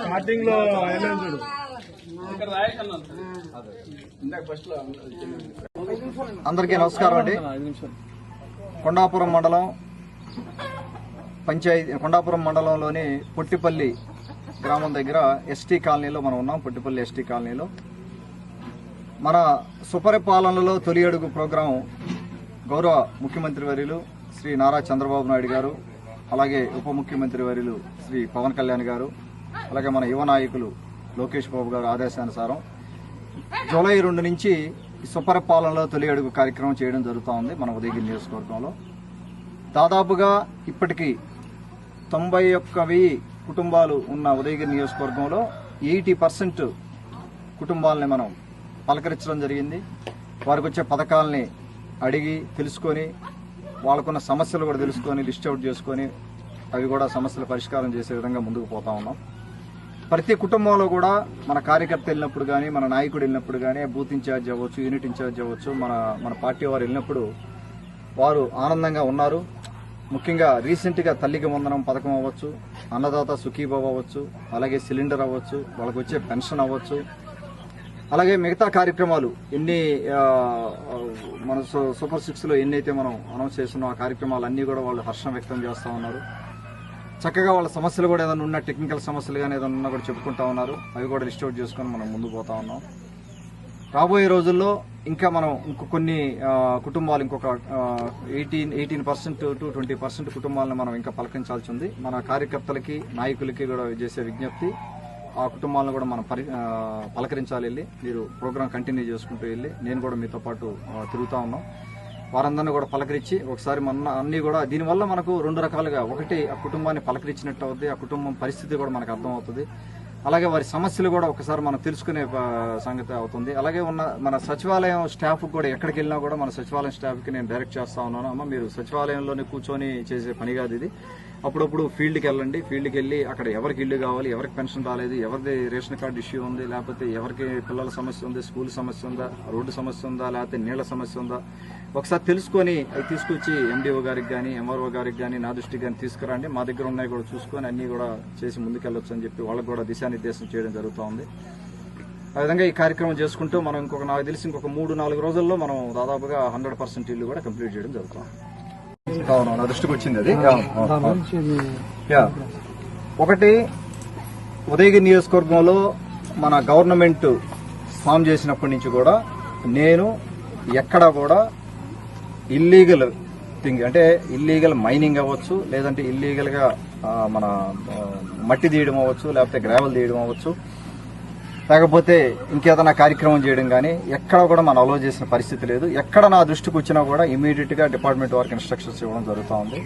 స్టార్టింగ్లో చూడు? అందరికీ నమస్కారం అండి. కొండాపురం మండలం పంచాయతీ కొండాపురం మండలంలోని పొట్టిపల్లి గ్రామం దగ్గర ఎస్టీ కాలనీలో మనం ఉన్నాం పొట్టిపల్లి ఎస్టీ కాలనీలో. మన సుపరిపాలనలో తొలి అడుగు ప్రోగ్రాం గౌరవ ముఖ్యమంత్రి వర్యులు శ్రీ నారా చంద్రబాబు నాయుడు గారు అలాగే ఉప ముఖ్యమంత్రి వర్యులు శ్రీ పవన్ కళ్యాణ్ గారు అలాగే మన యువ నాయకులు లోకేష్ బాబు గారు ఆదేశానుసారం జూలై రెండు నుంచి ఈ సుపరిపాలనలో తొలి అడుగు కార్యక్రమం చేయడం జరుగుతూ ఉంది మన ఉదయగిరి నియోజకవర్గంలో. దాదాపుగా ఇప్పటికీ తొంభై ఒక్క వెయ్యి కుటుంబాలు ఉన్న ఉదయగిరి నియోజకవర్గంలో ఎయిటీ పర్సెంట్ కుటుంబాలని మనం పలకరించడం జరిగింది. వారికి వచ్చే పథకాలని అడిగి తెలుసుకొని వాళ్ళకున్న సమస్యలు కూడా తెలుసుకొని లిస్ట్ అవుట్ చేసుకొని అవి కూడా సమస్యల పరిష్కారం చేసే విధంగా ముందుకు పోతా ఉన్నాం. ప్రతి కుటుంబంలో కూడా మన కార్యకర్త వెళ్ళినప్పుడు కానీ మన నాయకుడు వెళ్ళినప్పుడు కానీ బూత్ ఇన్ఛార్జ్ అవ్వచ్చు యూనిట్ ఇన్ఛార్జ్ అవ్వచ్చు మన మన పార్టీ వారు వెళ్ళినప్పుడు వారు ఆనందంగా ఉన్నారు. ముఖ్యంగా రీసెంట్గా తల్లికి వందనం పథకం అవ్వచ్చు అన్నదాత సుఖీభావ అవ్వచ్చు అలాగే సిలిండర్ అవ్వచ్చు వాళ్ళకి వచ్చే పెన్షన్ అవ్వచ్చు. అలాగే మిగతా కార్యక్రమాలు ఎన్ని మన సూపర్ సిక్స్లో ఎన్నైతే ఎన్ని అయితే మనం అనౌన్స్ చేస్తున్నాం ఆ కార్యక్రమాలు అన్నీ కూడా వాళ్ళు హర్షం వ్యక్తం చేస్తూ ఉన్నారు. చక్కగా వాళ్ళ సమస్యలు కూడా ఏదైనా ఉన్న టెక్నికల్ సమస్యలు కానీ ఏదైనా ఉన్నా కూడా చెప్పుకుంటా ఉన్నారు. అవి కూడా లిస్ట్ చేసుకొని మనం ముందు పోతా ఉన్నాం. రాబోయే రోజుల్లో ఇంకా మనం ఇంకో కొన్ని కుటుంబాలు ఇంకొక eighteen eighteen percent to twenty percent కుటుంబాలను మనం ఇంకా పలకరించాల్సి ఉంది. మన కార్యకర్తలకి నాయకులకి కూడా చేసే విజ్ఞప్తి ఆ కుటుంబాలను కూడా మనం పరి పలకరించాలి వెళ్ళి. మీరు ప్రోగ్రామ్ కంటిన్యూ చేసుకుంటూ వెళ్ళి. నేను కూడా మీతో పాటు తిరుగుతూ ఉన్నాం. వారందరినీ కూడా పలకరించి ఒకసారి మన అన్ని కూడా దీనివల్ల మనకు రెండు రకాలుగా ఒకటి ఆ కుటుంబాన్ని పలకరించినట్టు అవుతుంది ఆ కుటుంబం పరిస్థితి కూడా మనకు అర్థమవుతుంది. అలాగే వారి సమస్యలు కూడా ఒకసారి మనం తెలుసుకునే సంగతి అవుతుంది. అలాగే ఉన్న మన సచివాలయం స్టాఫ్ కూడా ఎక్కడికి వెళ్ళినా కూడా మన సచివాలయం స్టాఫ్కి నేను డైరెక్ట్ చేస్తా ఉన్నాను. అమ్మ మీరు సచివాలయంలోనే కూర్చొని చేసే పని కాదు ఇది. అప్పుడప్పుడు ఫీల్డ్కి వెళ్ళండి. ఫీల్డ్కి వెళ్ళి అక్కడ ఎవరికి ఇల్లు కావాలి ఎవరికి పెన్షన్ రాలేదు ఎవరిది రేషన్ కార్డు ఇష్యూ ఉంది లేకపోతే ఎవరికి పిల్లల సమస్య ఉంది స్కూల్ సమస్య ఉందా రోడ్డు సమస్య ఉందా లేకపోతే నీళ్ళ సమస్య ఉందా. ఒకసారి తెలుసుకొని అవి తీసుకొచ్చి ఎండిఓ గారికి కానీ ఎంఆర్ఓ గారికి కానీ నా దృష్టికి కానీ తీసుకురండి. మా దగ్గర ఉన్నాయి కూడా చూసుకొని అన్నీ కూడా చేసి ముందుకెళ్ళొచ్చు అని చెప్పి వాళ్ళకి కూడా దిశానిర్దేశం చేయడం జరుగుతూ ఉంది. ఆ విధంగా ఈ కార్యక్రమం చేసుకుంటూ మనం ఇంకొక నాకు తెలిసి ఇంకొక మూడు నాలుగు రోజుల్లో మనం దాదాపుగా హండ్రెడ్ పర్సెంట్ ఇల్లు కూడా కంప్లీట్ చేయడం జరుగుతుంది అవును నా దృష్టికి వచ్చింది అది. యా. ఒకటి ఉదయగిరి నియోజకవర్గంలో మన గవర్నమెంట్ ఫామ్ చేసినప్పటి నుంచి కూడా నేను ఎక్కడ కూడా ఇల్లీగల్ థింగ్ అంటే ఇల్లీగల్ మైనింగ్ అవ్వచ్చు లేదంటే ఇల్లీగల్గా ఆ, మన మట్టి తీయడం అవ్వచ్చు లేకపోతే గ్రావెల్ తీయడం అవ్వచ్చు లేకపోతే ఇంకేదైనా కార్యక్రమం చేయడం కానీ ఎక్కడ కూడా మనం అలో చేసిన పరిస్థితి లేదు. ఎక్కడ నా దృష్టికి వచ్చినా కూడా ఇమీడియట్గా డిపార్ట్మెంట్ వారికి ఇన్స్ట్రక్షన్స్ ఇవ్వడం జరుగుతూ ఉంది.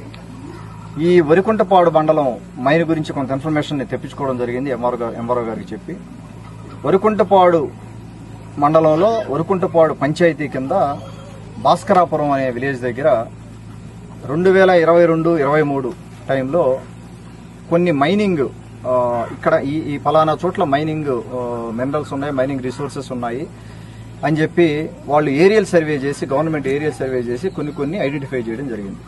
ఈ వరికుంటపాడు మండలం మైన్ గురించి కొంత ఇన్ఫర్మేషన్ తెప్పించుకోవడం జరిగింది ఎంఆర్ఓ గారు ఎంఆర్ఓ గారికి చెప్పి. వరికుంటపాడు మండలంలో వరికుంటపాడు పంచాయతీ కింద భాస్కరాపురం అనే విలేజ్ దగ్గర రెండు వేల ఇరవై రెండు ఇరవై మూడు టైంలో కొన్ని మైనింగ్ ఇక్కడ ఈ ఈ ఫలానా చోట్ల మైనింగ్ మినరల్స్ ఉన్నాయి మైనింగ్ రిసోర్సెస్ ఉన్నాయి అని చెప్పి వాళ్ళు ఏరియల్ సర్వే చేసి గవర్నమెంట్ ఏరియల్ సర్వే చేసి కొన్ని కొన్ని ఐడెంటిఫై చేయడం జరిగింది.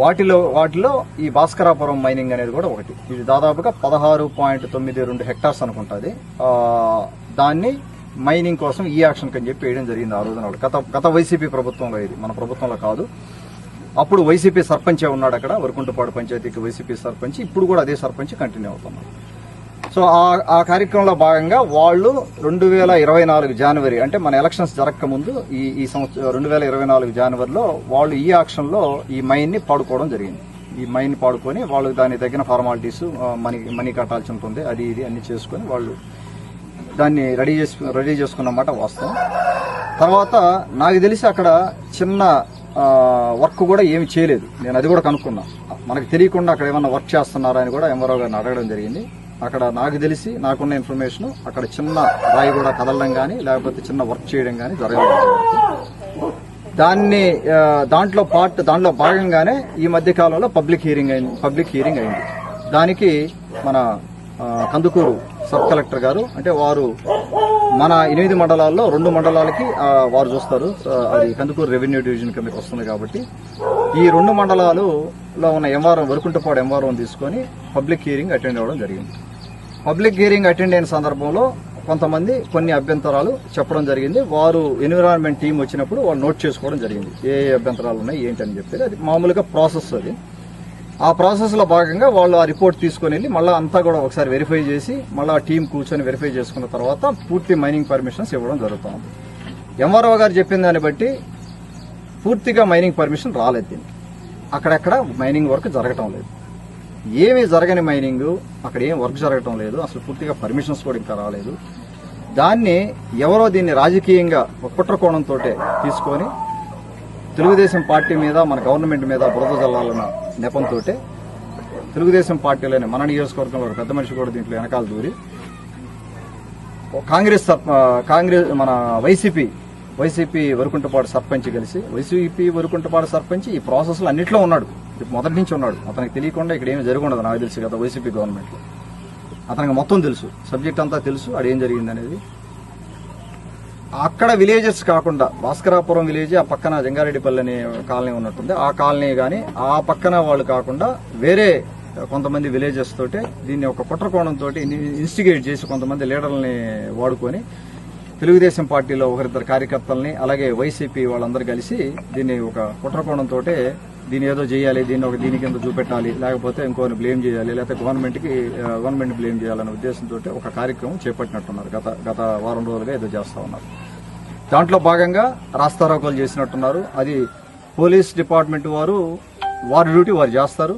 వాటిలో వాటిలో ఈ భాస్కరాపురం మైనింగ్ అనేది కూడా ఒకటి. ఇది దాదాపుగా పదహారు పాయింట్ తొమ్మిది రెండు హెక్టార్స్ అనుకుంటుంది. దాన్ని మైనింగ్ కోసం ఈ యాక్షన్ అని చెప్పి వేయడం జరిగింది ఆ రోజున గత గత వైసీపీ ప్రభుత్వంలో ఇది మన ప్రభుత్వంలో కాదు. అప్పుడు వైసీపీ సర్పంచే ఉన్నాడు అక్కడ వరకుంటపాడు పంచాయతీకి వైసీపీ సర్పంచ్. ఇప్పుడు కూడా అదే సర్పంచ్ కంటిన్యూ అవుతున్నాడు. సో ఆ ఆ కార్యక్రమంలో భాగంగా వాళ్ళు రెండు వేల ఇరవై నాలుగు జనవరి అంటే మన ఎలక్షన్స్ జరగకముందు ఈ ఈ సంవత్సరం రెండు వేల ఇరవై నాలుగు జనవరిలో వాళ్ళు ఈ ఆక్షన్లో ఈ మైన్ని పాడుకోవడం జరిగింది. ఈ మైన్ పాడుకొని వాళ్ళు దాని తగిన ఫార్మాలిటీస్ మనీ మనీ కట్టాల్సి ఉంటుంది అది ఇది అన్ని చేసుకొని వాళ్ళు దాన్ని రెడీ చేసు రెడీ చేసుకున్నమాట వాస్తవం. తర్వాత నాకు తెలిసి అక్కడ చిన్న వర్క్ కూడా ఏమి చేయలేదు. నేను అది కూడా కనుక్కున్నా. మనకు తెలియకుండా అక్కడ ఏమన్నా వర్క్ చేస్తున్నారా అని కూడా ఎంఆర్ఓ గారిని అడగడం జరిగింది. అక్కడ నాకు తెలిసి నాకున్న ఇన్ఫర్మేషన్ అక్కడ చిన్న రాయి కూడా కదలడం కానీ లేకపోతే చిన్న వర్క్ చేయడం కానీ జరగలేదు దాన్ని దాంట్లో పార్ట్ దాంట్లో భాగంగానే ఈ మధ్య కాలంలో పబ్లిక్ హీరింగ్ అయింది పబ్లిక్ హీరింగ్ అయింది. దానికి మన కందుకూరు సబ్ కలెక్టర్ గారు అంటే వారు మన ఎనిమిది మండలాల్లో రెండు మండలాలకి వారు చూస్తారు. అది కందుకూరు రెవెన్యూ డివిజన్ కిందకి వస్తుంది కాబట్టి. ఈ రెండు మండలాలలో ఉన్న ఎంఆర్ఓ వరకుంటపాడు ఎంఆర్ఓ తీసుకొని పబ్లిక్ హియరింగ్ అటెండ్ అవ్వడం జరిగింది. పబ్లిక్ హియరింగ్ అటెండ్ అయిన సందర్భంలో కొంతమంది కొన్ని అభ్యంతరాలు చెప్పడం జరిగింది. వారు ఎన్విరాన్మెంట్ టీం వచ్చినప్పుడు వాళ్ళు నోట్ చేసుకోవడం జరిగింది. ఏ అభ్యంతరాలు ఉన్నాయి ఏంటి అని చెప్పి అది మామూలుగా ప్రాసెస్ అది. ఆ ప్రాసెస్లో భాగంగా వాళ్ళు ఆ రిపోర్ట్ తీసుకొని వెళ్ళి మళ్ళీ అంతా కూడా ఒకసారి వెరిఫై చేసి మళ్ళీ ఆ టీం కూర్చొని వెరిఫై చేసుకున్న తర్వాత పూర్తి మైనింగ్ పర్మిషన్స్ ఇవ్వడం జరుగుతుంది. ఎంఆర్ఓ గారు చెప్పిన దాన్ని బట్టి పూర్తిగా మైనింగ్ పర్మిషన్ రాలేదు దీనికి. అక్కడక్కడ మైనింగ్ వర్క్ జరగటం లేదు. ఏమీ జరగని మైనింగ్ అక్కడ ఏం వర్క్ జరగటం లేదు. అసలు పూర్తిగా పర్మిషన్స్ కూడా ఇంకా రాలేదు. దాన్ని ఎవరో దీన్ని రాజకీయంగా ఒక కుట్ర కోణంతో తీసుకొని తెలుగుదేశం పార్టీ మీద మన గవర్నమెంట్ మీద బురద జల్లాలన్న నెపంతో తెలుగుదేశం పార్టీలోనే మన నియోజకవర్గంలో ఒక పెద్ద మనిషి కూడా దీంట్లో వెనకాల దూరి కాంగ్రెస్ కాంగ్రెస్ మన వైసీపీ వైసీపీ వరకుంటపాడు సర్పంచ్ కలిసి వైసీపీ వరకుంటపాడు సర్పంచ్ ఈ ప్రాసెస్లో అన్నింటిలో ఉన్నాడు. ఇప్పుడు మొదటి నుంచి ఉన్నాడు. అతనికి తెలియకుండా ఇక్కడ ఏమి జరగకూడదు నాకు తెలుసు కదా వైసీపీ గవర్నమెంట్లో. అతనికి మొత్తం తెలుసు. సబ్జెక్ట్ అంతా తెలుసు. అది ఏం జరిగింది అనేది అక్కడ విలేజెస్ కాకుండా భాస్కరాపురం విలేజ్ ఆ పక్కన జంగారెడ్డిపల్లి అనే కాలనీ ఉన్నట్టుంది. ఆ కాలనీ కానీ ఆ పక్కన వాళ్ళు కాకుండా వేరే కొంతమంది విలేజెస్ తోటి దీన్ని ఒక కుట్రకోణంతో ఇన్స్టిగేట్ చేసి కొంతమంది లీడర్లని వాడుకొని తెలుగుదేశం పార్టీలో ఒకరిద్దరు కార్యకర్తల్ని అలాగే వైసీపీ వాళ్ళందరూ కలిసి దీన్ని ఒక కుట్రకోణంతో దీన్ని ఏదో చేయాలి దీన్ని ఒక దీని కింద చూపెట్టాలి లేకపోతే ఇంకోని బ్లేమ్ చేయాలి లేకపోతే గవర్నమెంట్కి గవర్నమెంట్ బ్లేమ్ చేయాలనే ఉద్దేశంతో ఒక కార్యక్రమం చేపట్టినట్టున్నారు. గత గత వారం రోజులుగా ఏదో చేస్తా ఉన్నారు. దాంట్లో భాగంగా రాస్తారోకోలు చేసినట్టున్నారు. అది పోలీస్ డిపార్ట్మెంట్ వారు వారి డ్యూటీ వారు చేస్తారు.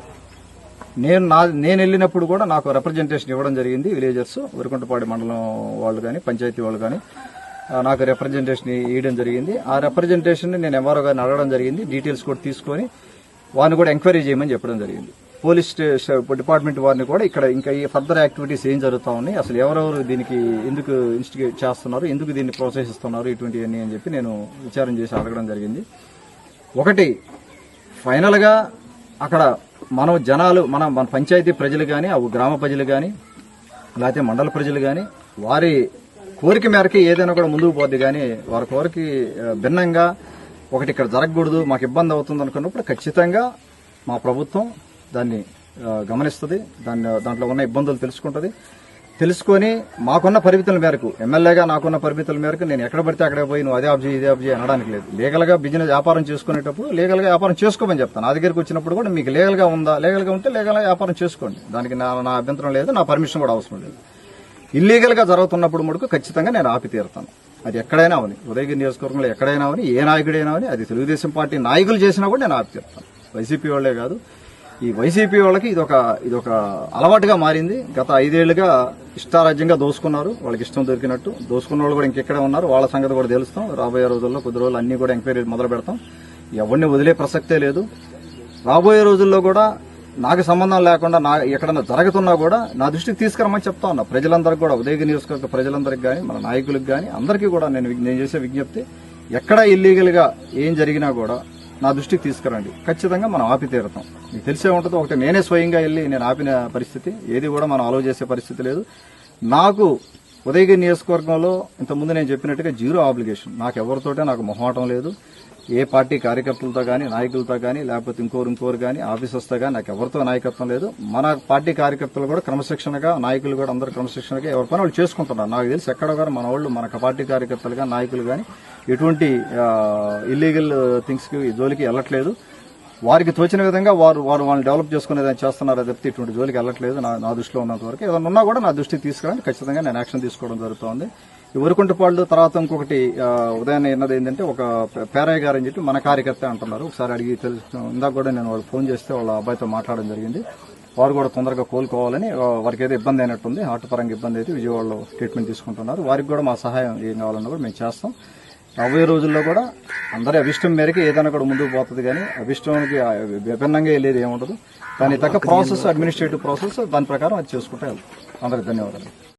నేను నా నేను వెళ్ళినప్పుడు కూడా నాకు రిప్రజెంటేషన్ ఇవ్వడం జరిగింది విలేజర్స్ ఉరికుంటపాడి మండలం వాళ్ళు కానీ పంచాయతీ వాళ్ళు కానీ నాకు రిప్రజెంటేషన్ ఇవ్వడం జరిగింది. ఆ రిప్రజెంటేషన్ నేను ఎంఆర్ఓ గారిని అడగడం జరిగింది. డీటెయిల్స్ కూడా తీసుకొని వారిని కూడా ఎంక్వైరీ చేయమని చెప్పడం జరిగింది. పోలీస్ డిపార్ట్మెంట్ వారిని కూడా ఇక్కడ ఇంకా ఈ ఫర్దర్ యాక్టివిటీస్ ఏం జరుగుతా ఉన్నాయి? అసలు ఎవరెవరు దీనికి ఎందుకు ఇన్స్టిగేట్ చేస్తున్నారు? ఎందుకు దీన్ని ప్రోత్సహిస్తున్నారు? ఇటువంటివన్నీ అని చెప్పి నేను విచారం చేసి అడగడం జరిగింది. ఒకటి ఫైనల్గా అక్కడ మనం జనాలు మన మన పంచాయతీ ప్రజలు కానీ అవి గ్రామ ప్రజలు కానీ లేకపోతే మండల ప్రజలు కానీ వారి కోరిక మేరకి ఏదైనా కూడా ముందుకు పోద్ది కానీ వారి కోరిక భిన్నంగా ఒకటి ఇక్కడ జరగకూడదు మాకు ఇబ్బంది అవుతుంది అనుకున్నప్పుడు ఖచ్చితంగా మా ప్రభుత్వం దాన్ని గమనిస్తుంది. దాన్ని దాంట్లో ఉన్న ఇబ్బందులు తెలుసుకుంటుంది. తెలుసుకొని మాకున్న పరిమితుల మేరకు ఎమ్మెల్యేగా నాకున్న పరిమితుల మేరకు నేను ఎక్కడ పడితే అక్కడ పోయి నువ్వు అదే అబ్జీ ఇదే అబ్జీ అనడానికి లేదు. లీగల్గా బిజినెస్ వ్యాపారం చేసుకునేటప్పుడు లీగల్గా వ్యాపారం చేసుకోమని చెప్తాను. నా దగ్గరికి వచ్చినప్పుడు కూడా మీకు లీగల్గా ఉందా లీగల్గా ఉంటే లీగల్గా వ్యాపారం చేసుకోండి. దానికి నా నా అభ్యంతరం లేదు నా పర్మిషన్ కూడా అవసరం లేదు. ఇల్లీగల్గా జరుగుతున్నప్పుడు మటుకు ఖచ్చితంగా నేను ఆపి తీరుతాను. అది ఎక్కడైనా అవని ఉదయగిరి నియోజకవర్గంలో ఎక్కడైనా అవని ఏ నాయకుడైనా అవని అది తెలుగుదేశం పార్టీ నాయకులు చేసినా కూడా నేను ఆపి తీరుతాను. వైసీపీ వాళ్ళే కాదు ఈ వైసీపీ వాళ్ళకి ఇది ఒక ఇది ఒక అలవాటుగా మారింది. గత ఐదేళ్ళుగా ఇష్టారాజ్యంగా దోసుకున్నారు. వాళ్ళకి ఇష్టం దొరికినట్టు. దోసుకున్న వాళ్ళు కూడా ఇంకెక్కడే ఉన్నారు. వాళ్ళ సంగతి కూడా తెలుస్తాం. రాబోయే రోజుల్లో కొద్ది రోజులు అన్ని కూడా ఎంక్వైరీ మొదలు పెడతాం. ఎవరిని వదిలే ప్రసక్తే లేదు. రాబోయే రోజుల్లో కూడా నాకు సంబంధం లేకుండా నా ఎక్కడన్నా జరుగుతున్నా కూడా నా దృష్టికి తీసుకురమ్మని చెప్తా ఉన్నా. ప్రజలందరికీ కూడా ఉదయగిరి నియోజకవర్గ ప్రజలందరికీ కానీ మన నాయకులకు కానీ అందరికీ కూడా నేను నేను చేసే విజ్ఞప్తి ఎక్కడ ఇల్లీగల్గా ఏం జరిగినా కూడా నా దృష్టికి తీసుకురండి. ఖచ్చితంగా మనం ఆపి తీరుతాం. మీకు తెలిసే ఉంటుంది ఒకటి నేనే స్వయంగా వెళ్ళి నేను ఆపిన పరిస్థితి. ఏది కూడా మనం ఆలో చేసే పరిస్థితి లేదు. నాకు ఉదయగిరి నియోజకవర్గంలో ఇంతకుముందు నేను చెప్పినట్టుగా జీరో ఆబ్లిగేషన్. నాకు ఎవరితోటే నాకు మొహమాటం లేదు. ఏ పార్టీ కార్యకర్తలతో కానీ నాయకులతో కానీ లేకపోతే ఇంకోరు ఇంకోరు కానీ ఆఫీసర్స్తో కానీ నాకు ఎవరితో నాయకత్వం లేదు. మన పార్టీ కార్యకర్తలు కూడా క్రమశిక్షణగా నాయకులు కూడా అందరూ క్రమశిక్షణగా ఎవరి పని వాళ్ళు చేసుకుంటున్నారు. నాకు తెలిసి ఎక్కడ కూడా మన వాళ్ళు మన పార్టీ కార్యకర్తలు కానీ నాయకులు కానీ ఎటువంటి ఇల్లీగల్ థింగ్స్కి జోలికి వెళ్ళట్లేదు. వారికి తోచిన విధంగా వారు వారు వాళ్ళని డెవలప్ చేసుకునేదని చేస్తున్నారు తప్పితే ఇటువంటి జోలికి వెళ్ళట్లేదు నా నా దృష్టిలో ఉన్నంత వరకు. ఏదైనా ఉన్నా కూడా నా దృష్టికి తీసుకురావడానికి ఖచ్చితంగా నేను యాక్షన్ తీసుకోవడం జరుగుతోంది. ఊరుకుంటపాళ్ళు తర్వాత ఇంకొకటి ఉదయాన్నే విన్నది ఏంటంటే ఒక పేరయ్య గారు అని చెప్పి మన కార్యకర్త అంటున్నారు. ఒకసారి అడిగి తెలుసు ఇందాక కూడా నేను వాళ్ళు ఫోన్ చేస్తే వాళ్ళ అబ్బాయితో మాట్లాడడం జరిగింది. వారు కూడా తొందరగా కోలుకోవాలని వారికి ఏదో ఇబ్బంది అయినట్టుంది. హార్ట్ పరంగా ఇబ్బంది అయితే విజయవాడలో ట్రీట్మెంట్ తీసుకుంటున్నారు. వారికి కూడా మా సహాయం ఏం కావాలన్నా కూడా మేము చేస్తాం. రాబోయే రోజుల్లో కూడా అందరి అభిష్టం మేరకు ఏదైనా కూడా ముందుకు పోతుంది కానీ అభిష్టానికి విభిన్నంగా వెళ్ళేది ఏముండదు. దాని తగ్గ ప్రాసెస్ అడ్మినిస్ట్రేటివ్ ప్రాసెస్ దాని ప్రకారం అది చేసుకుంటే అందరికి ధన్యవాదాలు.